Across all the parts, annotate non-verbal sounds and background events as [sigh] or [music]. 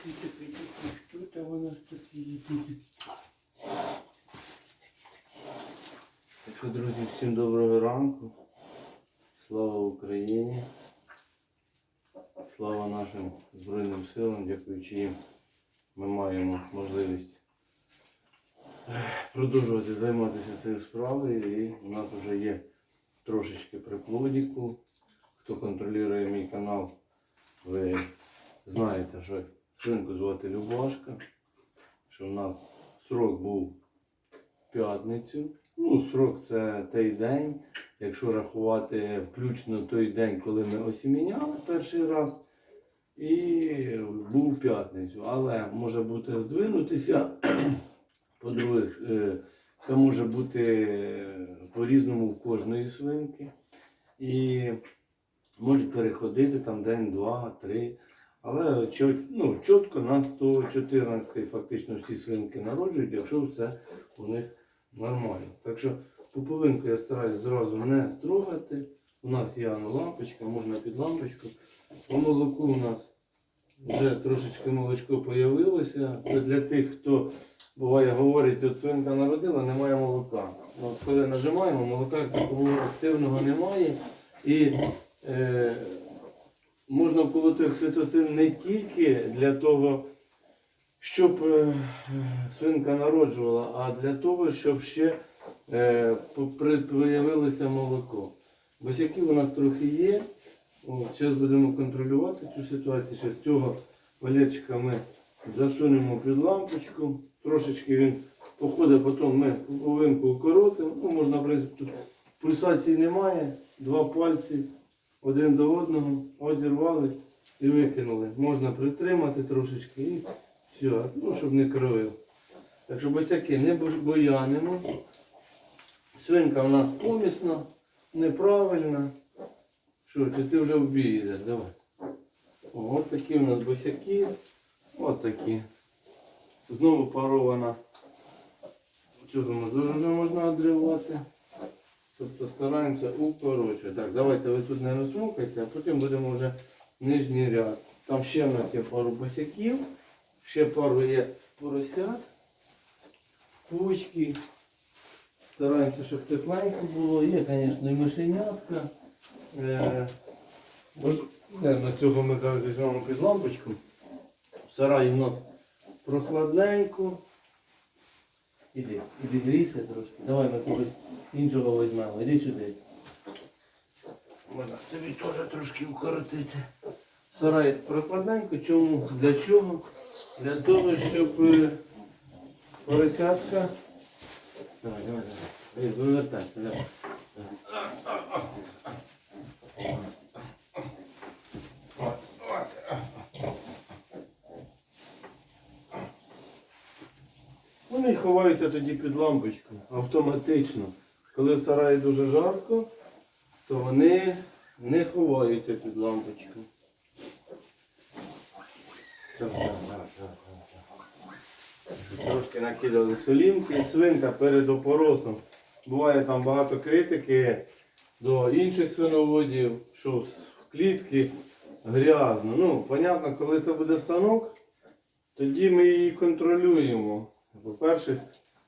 такий, такий, такий, що там нас такий, такий. Так що, друзі, всім доброго ранку. Слава Україні. Слава нашим Збройним силам, дякуючи їм, ми маємо можливість продовжувати займатися цією справою. І у нас вже є трошечки приплодіку. Хто контролює мій канал, ви знаєте, що свинку звати Любашка, що в нас срок був п'ятницю. Ну, срок це той день, якщо рахувати включно той день, коли ми осіміняли перший раз. І був п'ятницю. Але може бути здвинутися. [clears throat] По-друге, е, це може бути по-різному в кожної свинки. І можуть переходити там день, два, три. Але ну, чітко на 114 фактично всі свинки народжують, якщо все у них нормально. Так що пуповинку я стараюсь зразу не трогати. У нас є ну, лампочка, можна під лампочку. По молоку у нас вже трошечки молочко появилося. Це для тих, хто буває говорить, от свинка народила, немає молока. От коли нажимаємо, молока такого активного немає. І е, можна вколоти окситоцин не тільки для того, щоб е, свинка народжувала, а для того, щоб ще е, появилося молоко. Босяки у нас трохи є. Зараз будемо контролювати цю ситуацію. Ще з цього валечка ми засунемо під лампочку. Трошечки він походить, потім ми половинку укоротимо. Ну, можна, в принципі, тут пульсації немає. Два пальці один до одного одірвали і викинули. Можна притримати трошечки і все, ну, щоб не кровив. Так що босяки не боянимо. Свинка у нас помісна, неправильна. Що, чи ти вже вбієш? Давай. О, от такі у нас босяки. От такі. Знову парована. Дуже можна одривати. Тобто стараємося укорочувати. Так, давайте ви тут не розсмукайте, а потім будемо вже нижній ряд. Там ще в нас є пару босяків, ще пару є поросят, кучки. Стараємося, щоб тепленько було. Є, звісно, і мишенятка. Е, на цього ми зараз візьмемо під лампочку. В сараї в нас прохладненько. Іди, іди грійся трошки. Давай ми когось іншого візьмемо. Іди сюди. Можна тобі теж трошки укоротити. Сарай прохладненько. Чому? Для чого? Для того, щоб е, поросятка. Давай, давай, давай. Вивертайся, давай. Вони ховаються тоді під лампочку автоматично. Коли в сараї дуже жарко, то вони не ховаються під лампочку. Трошки накидали солімки. Свинка перед опоросом. Буває там багато критики до інших свиноводів, що в клітки грязно. Ну, понятно, коли це буде станок, тоді ми її контролюємо. По-перше,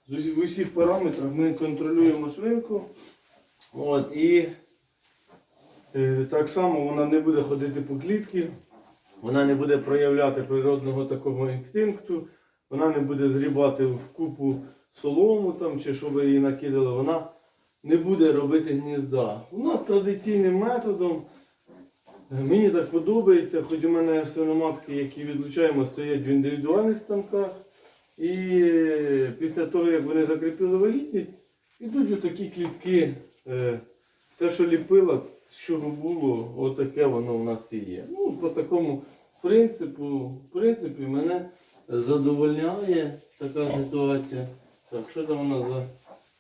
в усіх параметрах ми контролюємо свинку. От, і е, так само вона не буде ходити по клітці, вона не буде проявляти природного такого інстинкту, вона не буде згрібати в купу солому там, чи що ви її накидали, вона не буде робити гнізда. У нас традиційним методом. Е, Мені так подобається, хоч у мене свиноматки, які відлучаємо, стоять в індивідуальних станках. І після того, як вони закріпили вагітність, йдуть у такі клітки. Е, Те, що ліпила, чого було, отаке воно в нас і є. Ну, по такому принципу, в принципі, мене задовольняє така ситуація. Так, що там воно за.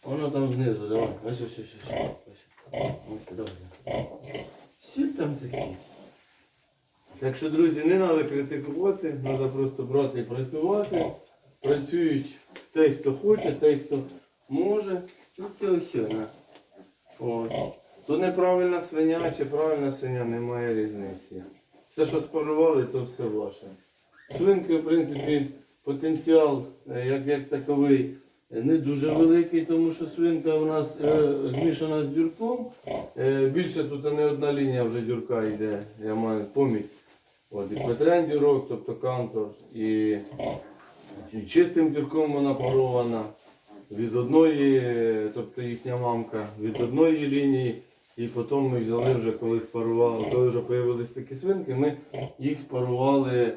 Воно там знизу, давай. Ось, ось, ось. ось. Ось, давай. Всі там такі. Так що, друзі, не треба критикувати, треба просто брати і працювати. Працюють той, хто хоче, той, хто може. І це все. на. От. То неправильна свиня чи правильна свиня, немає різниці. Все, що спарували, то все ваше. Свинки, в принципі, потенціал е, як, як таковий не дуже великий, тому що свинка у нас е, змішана з дюрком. Е, більше тут не одна лінія вже дюрка йде, я маю помість. От, і Петрен дюрок, тобто кантор, і, чистим дюрком вона порована від одної, тобто їхня мамка, від одної лінії. І потім ми взяли вже, коли спарували, коли вже з'явились такі свинки, ми їх спарували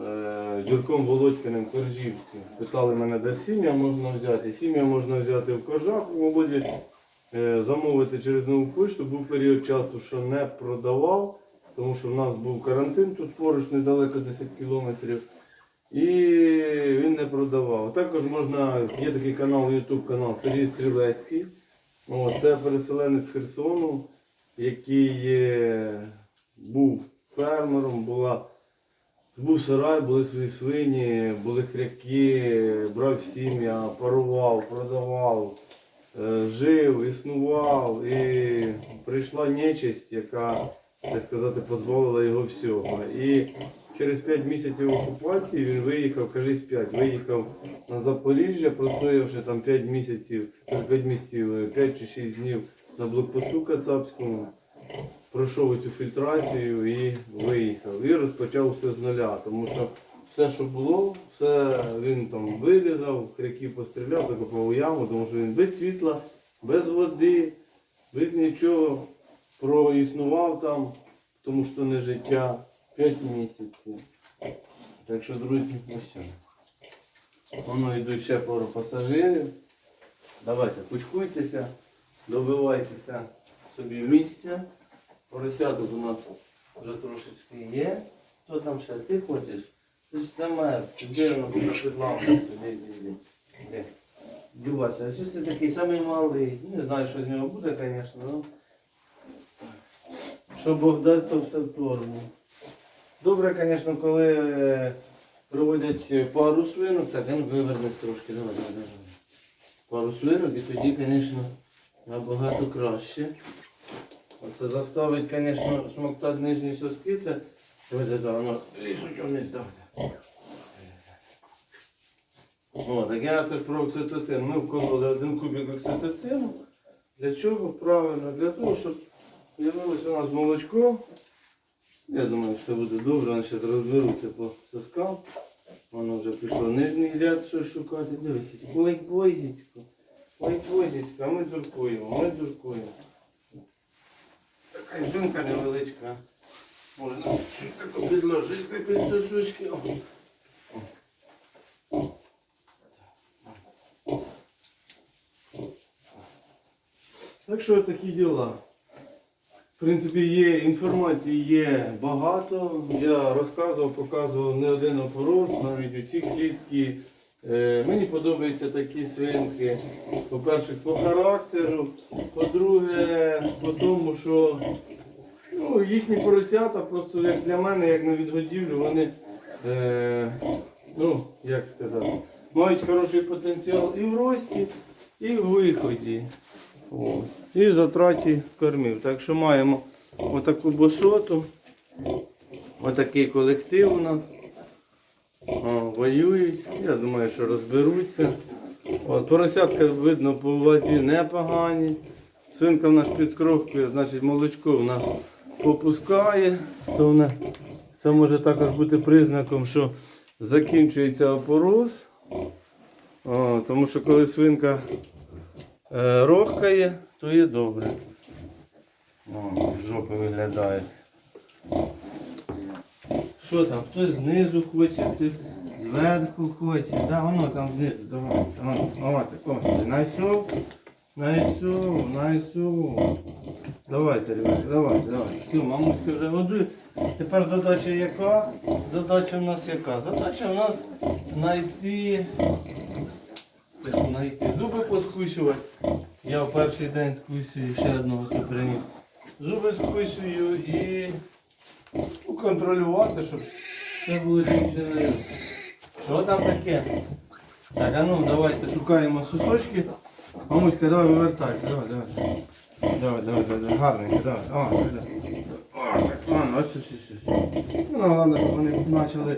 е, Юрком Володькиним Коржівським. Питали мене, де сім'я можна взяти. Сім'я можна взяти в коржах у Володі, е, замовити через нову пошту. Був період часу, що не продавав, тому що в нас був карантин тут поруч недалеко 10 кілометрів. І він не продавав. Також можна, є такий канал, YouTube канал Сергій Стрілецький. О, це переселенець Херсону, який був фермером, була, був сарай, були свої свині, були хряки, брав сім'я, парував, продавав, е, жив, існував. І прийшла нечисть, яка, так сказати, позбавила його всього. І через 5 місяців окупації він виїхав, кажись 5, виїхав на Запоріжжя, простоявши там 5 місяців, 5 місяців, 5 чи 6 днів на блокпосту Кацапському, пройшов цю фільтрацію і виїхав. І розпочав все з нуля, тому що все, що було, все він там вирізав, хряків постріляв, закопав яму, тому що він без світла, без води, без нічого проіснував там, тому що не життя. 5 місяців. Так що, друзі, ось. Воно йдуть ще пару пасажирів. Давайте, кучкуйтеся, добивайтеся собі місця. Поросяток у нас вже трошечки є. Хто там ще? Ти хочеш? Ти ж там мер, де воно під. Дівайся, а що ж ти такий самий малий? Не знаю, що з нього буде, звісно, ну. Що Бог дасть, то все в торгу. Добре, звісно, коли е, проводять пару свинок, так він вивернеться трошки. Давай, давай, давай. Пару свинок і тоді, звісно, набагато краще. Оце заставить, звісно, смоктати нижні соски, це воно лізуть вниз, давай. О, так я теж про окситоцин. Ми вкололи один кубик окситоцину. Для чого? Правильно, для того, щоб з'явилося у нас молочко. Я думаю, все буде добре, вони ще розберуться по соскам. Воно вже пішло нижній ряд, що шукати. Дивіться, ой, бойзіцько. Ой, бойзіцько, а ми дуркуємо, ми дуркуємо. Така жінка невеличка. Можна чуть тако підложити під сосочки. Так що такі діла. В принципі, є інформації є багато. Я розказував, показував не один опорос, навіть у ці клітки. Е, мені подобаються такі свинки. По-перше, по характеру. По-друге, по тому, що ну, їхні поросята просто як для мене, як на відгодівлю, вони, е, ну, як сказати, мають хороший потенціал і в рості, і в виході. І затраті кормів. Так що маємо отаку босоту, отакий колектив у нас. О, воюють. Я думаю, що розберуться. От, поросятка видно по вазі непогані. Свинка в нас під кровкою, значить молочко в нас попускає. То вона, це може також бути признаком, що закінчується опороз. О, тому що коли свинка рохкає, то є добре. О, жопи виглядають. Що там? Хтось знизу хоче, хтось зверху хоче. Да, воно там знизу, давай. Давай. Найшов, найшов, найшов. Давайте, ребята, давайте, давайте. Все, мамуська вже годує. Тепер задача яка? Задача в нас яка? Задача в нас знайти. Знайти. Зуби поскусювати. Я в перший день скусюю, ще одного приніс. Зуби скусюю і ну, контролювати, щоб все було чинчиною. Що там таке? Так, а ну давайте шукаємо сосочки. Мамуська, давай вивертайся, давай, давай. Давай, давай, давай, гарненько, давай. О, давай, ладно, ось ось ось. ось. Ну, головне, щоб вони почали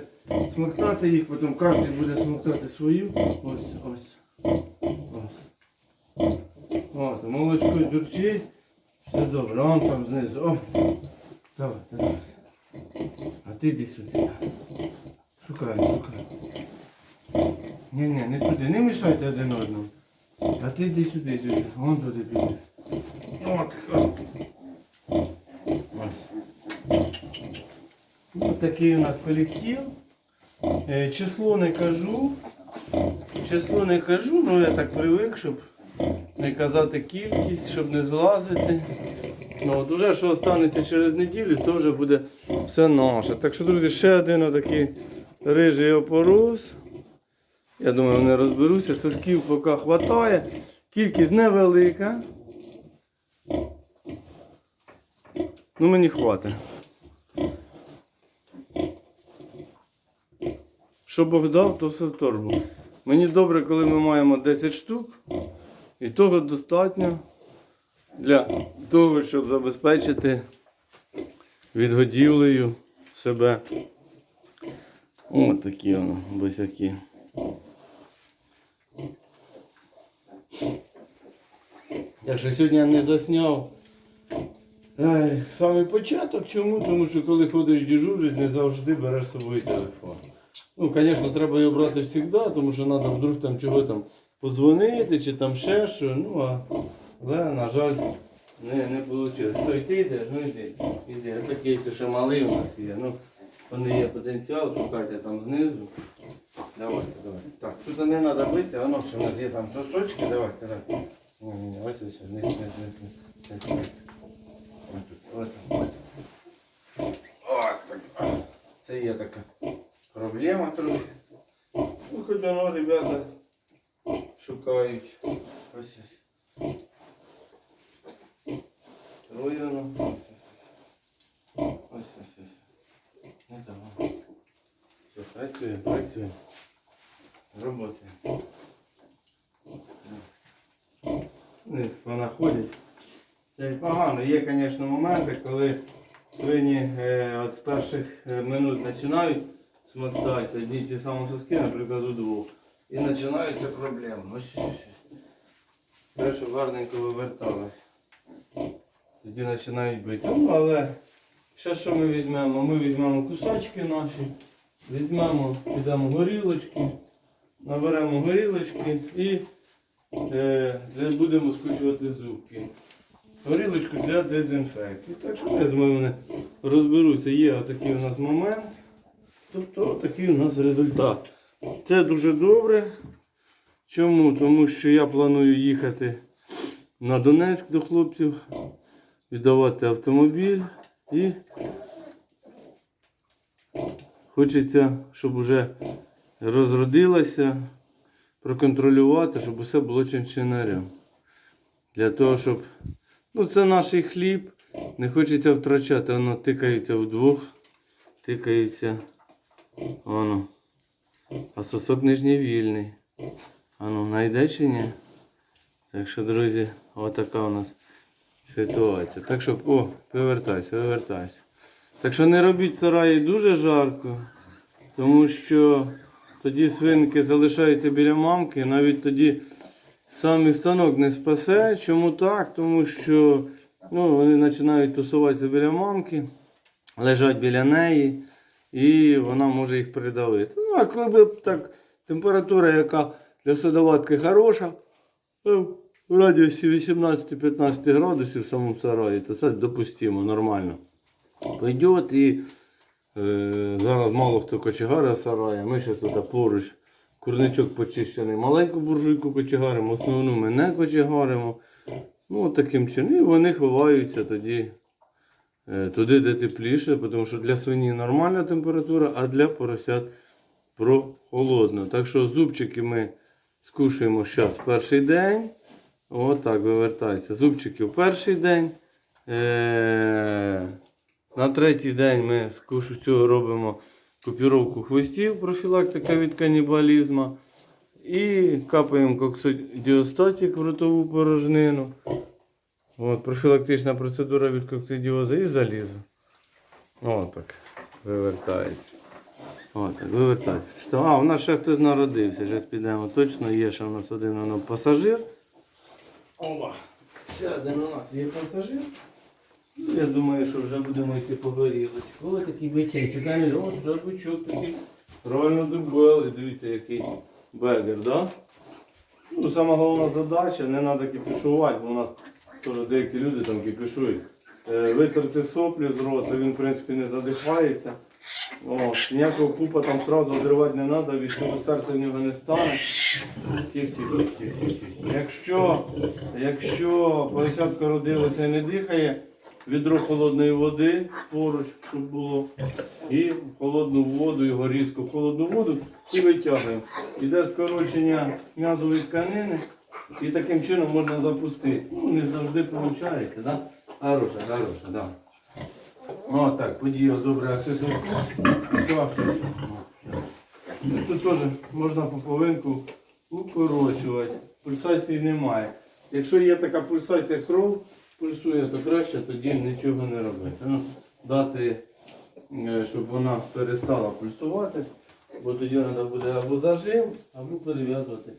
смоктати їх, потім кожен буде смоктати свою. Ось. Ось. От, молочко дурчить. Все добре, он там знизу. О. Давай, давай. А ти йди сюди. Шукай, шукай. Ні, ні, не туди, не мішайте один одному. А ти йди сюди, сюди. Вон туди піди. От. Ось. Такий у нас колектив. Е, Число не кажу. Число не кажу, ну я так привик, щоб не казати кількість, щоб не злазити. Ну, от уже що останеться через неділю, то вже буде все наше. Так що, друзі, ще один отакий рижий опорос. Я думаю, вони розберуться. Сосків поки вистачає. Кількість невелика. Ну мені хватить. Що Бог дав, то все в торбу. Мені добре, коли ми маємо 10 штук, і того достатньо для того, щоб забезпечити відгодівлею себе. Ось такі воно, босяки. Так що сьогодні я не засняв Ей, Самий початок чому? Тому що коли ходиш дежурить, не завжди береш з собою телефон. Ну, звісно, треба його брати завжди, тому що треба вдруг там чого там подзвонити чи там ще що. Ну, а, але, на жаль, не, не вийшло. Що, йти йдеш? Ну йди. Іди. Такий це ще малий у нас є. Ну, вони є потенціал, шукайте там знизу. Давайте, давайте. Так, тут не треба бити, воно ще нас є там сосочки, давайте, давайте. Ні, ні, ні, ось ось, ось, ось, ось, ось, ось, ось. Ось тут, ось так. Це є така проблема трохи. Ну, хоч воно, ребята, шукають. Ось ось. Ось ось ось. Не того. Все, працює, працює. Роботи. Вона ходить. Це погано. Є, звісно, моменти, коли свині е, от з перших е, минут починають смоктати одні ті самі соски, наприклад, у двох. І починаються проблеми. Ось, ось, ось. Треба, щоб гарненько виверталось. Тоді починають бити. Ну, але ще що ми візьмемо? Ми візьмемо кусачки наші, візьмемо, підемо горілочки, наберемо горілочки і е, де будемо скручувати зубки. Горілочку для дезінфекції. Так що я думаю, вони розберуться. Є отакий у нас момент. Тобто отакий у нас результат. Це дуже добре. Чому? Тому що я планую їхати на Донецьк до хлопців, віддавати автомобіль і хочеться, щоб вже розродилася, проконтролювати, щоб усе було чинчинарем. Для того, щоб. Ну, це наш хліб. Не хочеться втрачати, воно тикається вдвох, тикається. Воно. А сосок нижній вільний. Ану, знайде чи ні? Так що, друзі, отака у нас ситуація. Так що, о, вивертайся, вивертайся. Так що не робіть сараї дуже жарко, тому що тоді свинки залишаються біля мамки, навіть тоді Сам станок не спасе. Чому так? Тому що ну, вони починають тусуватися біля мамки, лежать біля неї, і вона може їх придавити. Ну, а коли б так температура, яка для садоватки хороша, ну, в радіусі 18-15 градусів в самому сараї, то це допустимо, нормально. Пойдет і е, зараз мало хто кочегари в сараї, ми ще туди поруч. Курничок почищений, маленьку буржуйку кочегаримо, основну ми не кочегаримо. Ну, таким чином. І вони ховаються тоді е, туди, де тепліше, тому що для свині нормальна температура, а для поросят прохолодно. Так що зубчики ми скушуємо зараз перший день. Отак вивертається. Зубчики в перший день. Е, На третій день ми скушу цього робимо купіровку хвостів, профілактика від канібалізму. І капаємо коксидіостатик в ротову порожнину. От, профілактична процедура від коксидіозу і залізо. О, так. Вивертається. О, так, вивертається. Що? А, у нас ще хтось народився. Зараз підемо. Точно є ще у нас один воно пасажир. Оба. Ще один у нас є пасажир. Ну, я думаю, що вже будемо йти по горілочку. Ось такий бичечок. А не, бичок такий. Правильно дубелий. Дивіться, який бегер, да? Ну, сама головна задача, не треба кипішувати, бо у нас теж деякі люди там кипішують. Е, Витерти соплі з рота, він в принципі не задихається. О, ніякого пупа там одразу одривати не треба, від цього серця в нього не стане. Тих-тих-тих-тих-тих. Якщо, якщо поросятка родилося і не дихає, відро холодної води поруч, щоб було, і холодну воду, його різко холодну воду і витягуємо. Іде скорочення м'язової тканини, і таким чином можна запустити. Ну, не завжди виходить, да? Хороша, хороша, да. О, так, подіяв добре. Все, все, все. Ну, Тут теж можна поповинку укорочувати. Пульсації немає. Якщо є така пульсація кров, пульсує, то краще тоді нічого не робити. Ну, дати, е, щоб вона перестала пульсувати, бо тоді треба буде або зажим, або перев'язувати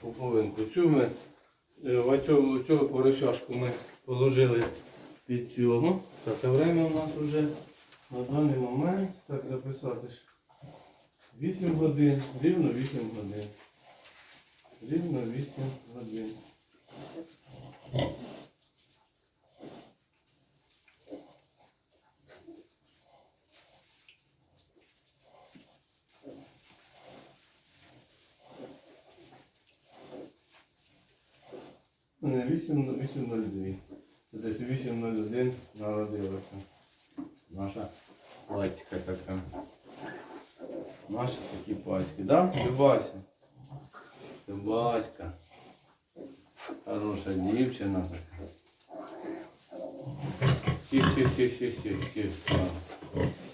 поповинку. Цю ми, е, цього, цього поросяшку ми положили під цьому. Так, а время у нас вже на даний момент, так записати ж, 8 годин, рівно 8 годин. Рівно 8 годин. 8.02. Це Десь 8.01 народилася. Наша пацька така. Наші такі пацьки, да? Любася. Любаська. Хороша дівчина така. Тих-тих-тих-тих-тих-тих.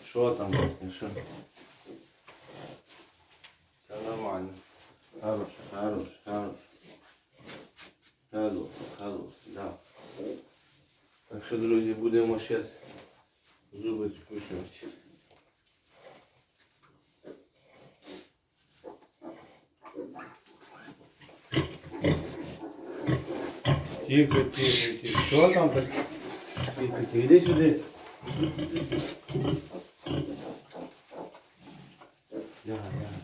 Що там? Що? Все нормально. Хороша, хороша, хороша. Хороша, хороша, да. Так що, друзі, будемо зараз зуби скусувати. Тихо, тихо, тихо. Що там так? Тихо, тихо. Іди сюди. Да, да.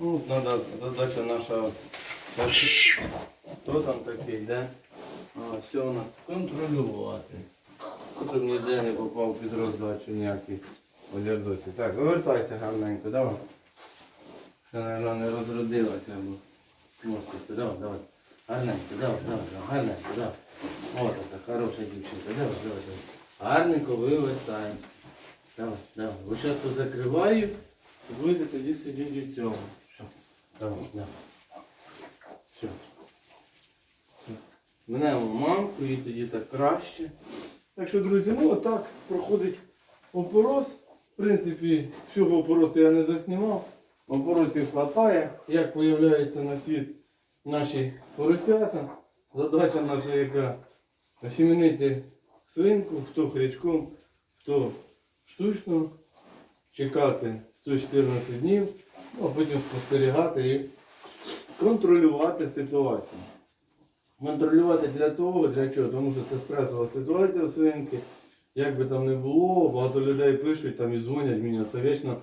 Ну, надо, задача наша, наша- хто там такий, де? А, все у нас контролювати. Щоб ніде не попав під роздачу ніякий олярдосі. Так, вивертайся гарненько, давай. Ще, мабуть, не розродилася, бо моститься. Давай, давай. Гарненько, давай, давай, давай, гарненько, давай. О, така хороша дівчинка, давай, давай, давай. Гарненько вивертаємо. Давай, давай. Ось зараз позакриваю і будете тоді сидіти в цьому. Все. Давай, давай. Все. Минемо мамку і тоді так краще. Так що, друзі, ну отак проходить опорос. В принципі, всього опоросу я не заснімав. Опоросів вистачає. Як появляються на світ наші поросята. Задача наша яка осімінити свинку, хто хрячком, хто штучно, чекати 114 днів, ну, а потім спостерігати і контролювати ситуацію. Контролювати для того, для чого? Тому що це стресова ситуація у свинки. Як би там не було, багато людей пишуть там і дзвонять мені, це вічно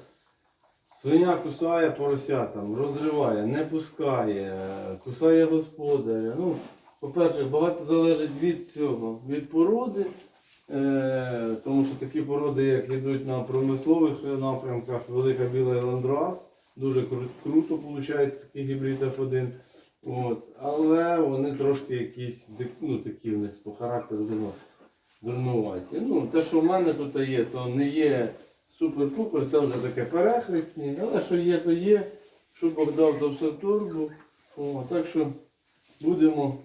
свиня кусає порося, там, розриває, не пускає, кусає господаря. Ну, по-перше, багато залежить від цього, від породи. Е, тому що такі породи, як йдуть на промислових напрямках, велика біла еландра, дуже кру- круто виходить такий гібрид F1. От. Але вони трошки якісь ну, такі в них по характеру дурнуваті. Ну, те, що в мене тут є, то не є супер-пупер, це вже таке перехресні, але що є, то є. Що Бог дав, то все турбу. О, так що будемо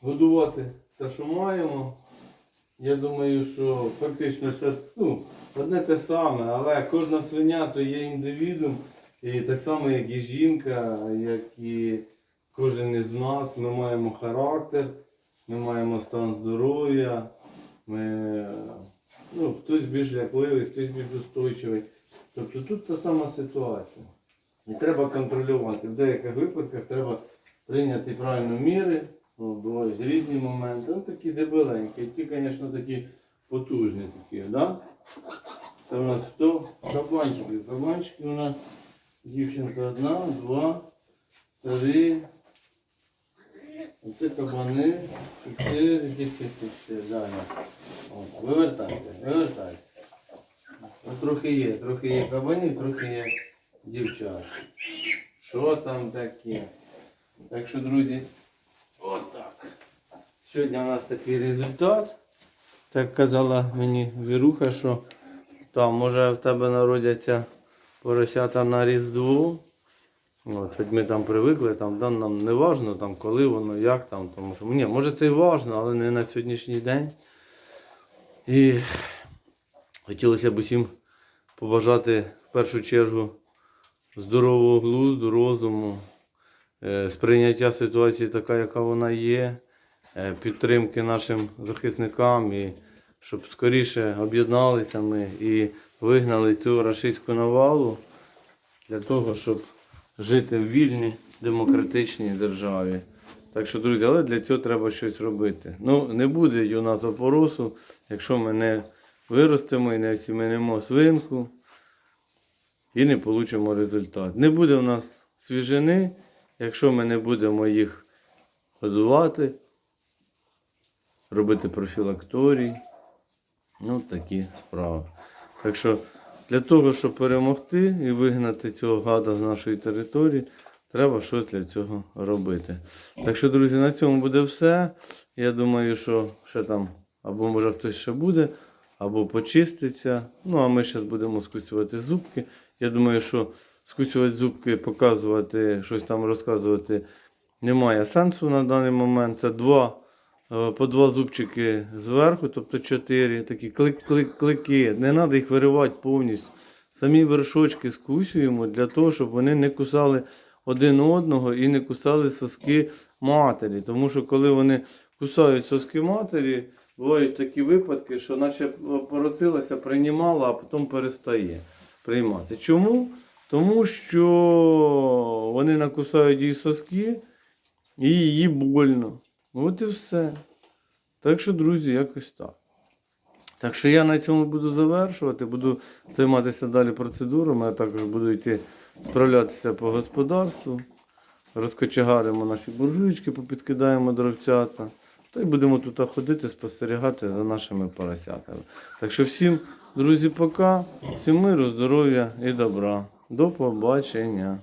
годувати те, що маємо. Я думаю, що фактично все ну, одне те саме, але кожна свиня то є індивідум. І так само, як і жінка, як і кожен із нас, ми маємо характер, ми маємо стан здоров'я, ми, ну, хтось більш лякливий, хтось більш устойчивий. Тобто тут та сама ситуація. І треба контролювати. В деяких випадках треба прийняти правильні міри. Ну, бувають різні моменти. Ну такі дебеленькі. Ці, звісно, такі потужні такі, да? Це у нас хто? Кабанчики. Кабанчики у нас дівчинка одна, два, три. Оце кабани, чотири, десяти, все, далі. От, Вивертайте, вивертайте. Ну, трохи є, трохи є кабанів, трохи є дівчат. Що там таке? Так що, друзі, отак. Сьогодні у нас такий результат. Так казала мені Віруха, що там може в тебе народяться поросята на Різдво. От, хоч ми там привикли, там да, нам не важно, там, коли воно, як там, тому що ні, може це і важно, але не на сьогоднішній день. І хотілося б усім побажати в першу чергу здорового глузду, розуму, е, сприйняття ситуації така, яка вона є, е, підтримки нашим захисникам, і щоб скоріше об'єдналися ми і вигнали цю рашистську навалу для того, щоб жити в вільній демократичній державі. Так що, друзі, але для цього треба щось робити. Ну, не буде у нас опоросу, якщо ми не виростемо і не осіменимо свинку і не получимо результат. Не буде в нас свіжини, якщо ми не будемо їх годувати, робити профілакторій. Ну, такі справи. Так що для того, щоб перемогти і вигнати цього гада з нашої території, треба щось для цього робити. Так що, друзі, на цьому буде все. Я думаю, що ще там або може хтось ще буде, або почиститься. Ну, а ми зараз будемо скуцювати зубки. Я думаю, що скуцювати зубки, показувати, щось там розказувати немає сенсу на даний момент. Це два, по два зубчики зверху, тобто чотири такі клик-клик-клики. Не треба їх виривати повністю. Самі вершочки скусюємо для того, щоб вони не кусали один одного і не кусали соски матері. Тому що коли вони кусають соски матері, бувають такі випадки, що наче поросилася, приймала, а потім перестає приймати. Чому? Тому що вони накусають її соски і її больно. От і все. Так що, друзі, якось так. Так що я на цьому буду завершувати, буду займатися далі процедурами, а також буду йти справлятися по господарству. Розкочегаримо наші буржуйки, попідкидаємо дровцята. Та й будемо тут ходити, спостерігати за нашими поросятами. Так що всім, друзі, пока, всім миру, здоров'я і добра. До побачення.